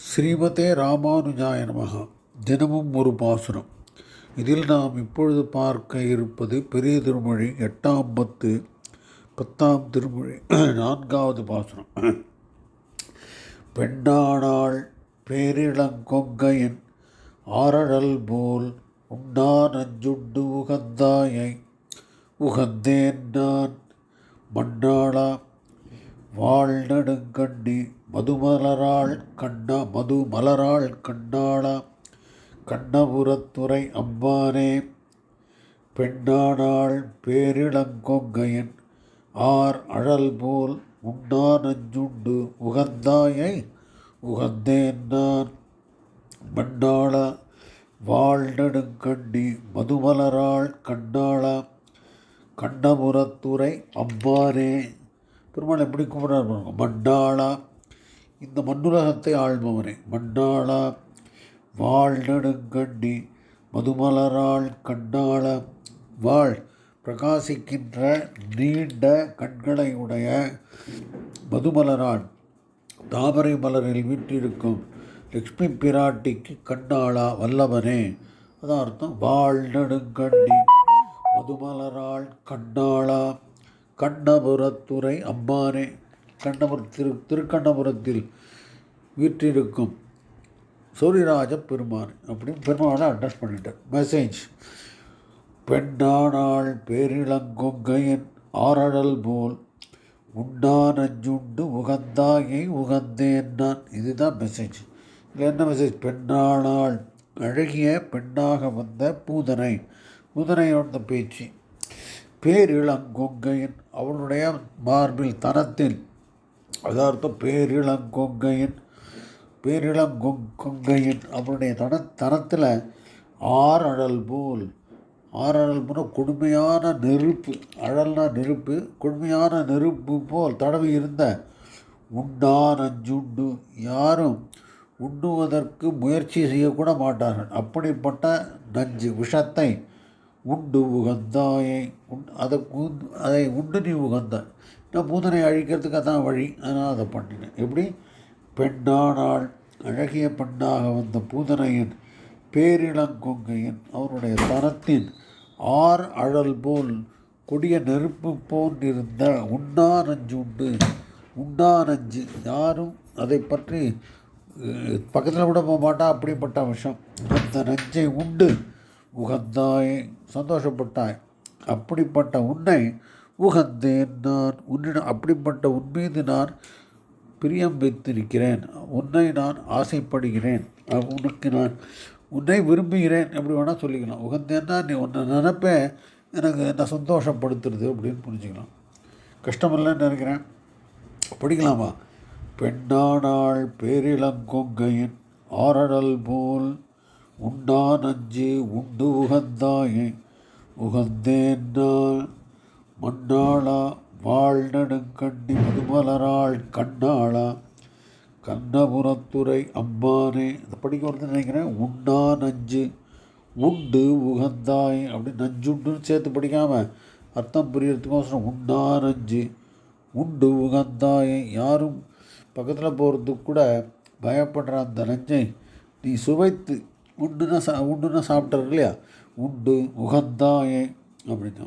ஸ்ரீமதே ராமானுஜாய நமகா. தினமும் ஒரு பாசுரம். இதில் நாம் இப்பொழுது பார்க்க இருப்பது பெரிய திருமொழி எட்டாம் பத்து பத்தாம் திருமொழி நான்காவது பாசுரம். பெண்ணானாள் பேரிளங்கொங்கையின் ஆரழல் போல் உண்டா நஞ்சுண்டு உகந்தாயை. உகந்தேன் நான் மண்ணாளா வாழ்நடுங்கண்ணி மதுமலராள் கண்ணா மது மலராள் கண்ணாளா கண்ணபுரத்துறை அம்மானே பெண்ணானாள் பேரிளங்கொங்கையன் ஆர் அழல் போல் உண்ணா நஞ்சுண்டு உகந்தாயை உகந்தேன் நான். மண்ணாள வாழ்நடுங்கண்ணி மதுமலராள் கண்ணாளா கண்ணபுரத்துறை அம்பாரே பெருமாள் எப்படி கும்பிட்றார் மண்டாளா இந்த மண்ணுலகத்தை ஆள்பவனே மண்டாளா வாழ்நடுங்கண்ணி மதுமலராள் கண்ணாள வாழ் பிரகாசிக்கின்ற நீண்ட கண்களை உடைய மதுமலராள் தாமரை மலரில் வீற்றிருக்கும் லக்ஷ்மி பிராட்டிக்கு கண்ணாளா வல்லவனே. அதான் அர்த்தம். வாழ்நடுங்கண்ணி மதுமலராள் கண்ணாளா கண்ணபுரத்துறை அம்மானே. கண்ணபுர திரு திருக்கண்ணபுரத்தில் வீற்றிருக்கும் சூரியராஜ பெருமான் அப்படின்னு பெருமானை அட்ரஸ் பண்ணிட்டார். மெசேஜ் பெண்ணானாள் பேரிளங்கொங்கையன் ஆரடல் போல் உண்டா நஞ்சுண்டு உகந்தாயை உகந்தேன் நான். இதுதான் மெசேஜ் இதில் என்ன மெசேஜ் பெண்ணானால் அழகிய பெண்ணாக வந்த பூதனை பூதனையோட பேச்சு. பேரிளங்கொங்கையன் அவளுடைய மார்பில் தனத்தில் அதார்த்தம் பேரிளங்கொங்கையன் பேரிளங்கொங் கொங்கையின் அவளுடைய தன தனத்தில் ஆறழல் போல் ஆறழல் போல் கொடுமையான நெருப்பு அழல்னா நெருப்பு கொடுமையான நெருப்பு போல் தடவி இருந்த உண்டா அஞ்சுண்டு. யாரும் உண்ணுவதற்கு முயற்சி செய்யக்கூட மாட்டார்கள். அப்படிப்பட்ட நஞ்சு விஷத்தை உண்டு உகந்தாயை. உண் அதை உண் அதை உண்டு நீ உகந்தாய் நான் பூதனை அழிக்கிறதுக்கு அதான் வழி. அதனால் அதை பண்ணினேன் எப்படி? பெண்ணானால் அழகிய பெண்ணாக வந்த பூதனையின் பேரிளங்கொங்கையின் அவருடைய தரத்தின் ஆர் அழல் போல் கொடிய நெருப்பு போன்றிருந்த உண்ணா நஞ்சு உண்டு உண்ணா நஞ்சு யாரும் அதை பற்றி பக்கத்தில் கூட போக மாட்டா அப்படிப்பட்ட விஷம் அந்த நஞ்சை உண்டு உகந்தாய் சந்தோஷப்பட்டாய். அப்படிப்பட்ட உன்னை உகந்தேன் நான் உன்னிடம் அப்படிப்பட்ட உன் மீது நான் பிரியம் வைத்திருக்கிறேன். உன்னை நான் ஆசைப்படுகிறேன். உனக்கு நான் உன்னை விரும்புகிறேன். எப்படி வேணால் சொல்லிக்கலாம். உகந்தேன்னா நீ உன்னை நினப்பே எனக்கு என்ன சந்தோஷப்படுத்துறது அப்படின்னு புரிஞ்சுக்கலாம். கஷ்டமில்லைன்னு நினைக்கிறேன். படிக்கலாமா? பெண்ணானாள் பேரிளங்கொங்கையின் ஆரடல் போல் உண்டா நஞ்சு உண்டு உகந்தாயே. உகந்தேன் நான் மண்ணாளா வாழ்நடுங்கண்ணி மதுமலராள் கண்ணாளா கண்ணபுரத்துறை அம்மானே. இதை படிக்க வருதுன்னு நினைக்கிறேன். உண்டா நஞ்சு உண்டு உகந்தாய் அப்படி நஞ்சுண்டுன்னு சேர்த்து படிக்காமல் அர்த்தம் புரியறதுக்கோசரம் உண்டா நஞ்சு உண்டு உகந்தாய். யாரும் பக்கத்தில் போகிறதுக்கு கூட பயப்படுற அந்த நஞ்சை நீ சுவைத்து உண்டுன்னா சா உண்டுன்னா சாப்பிட்றது இல்லையா? உண்டு உகந்தாயே அப்படின்னு.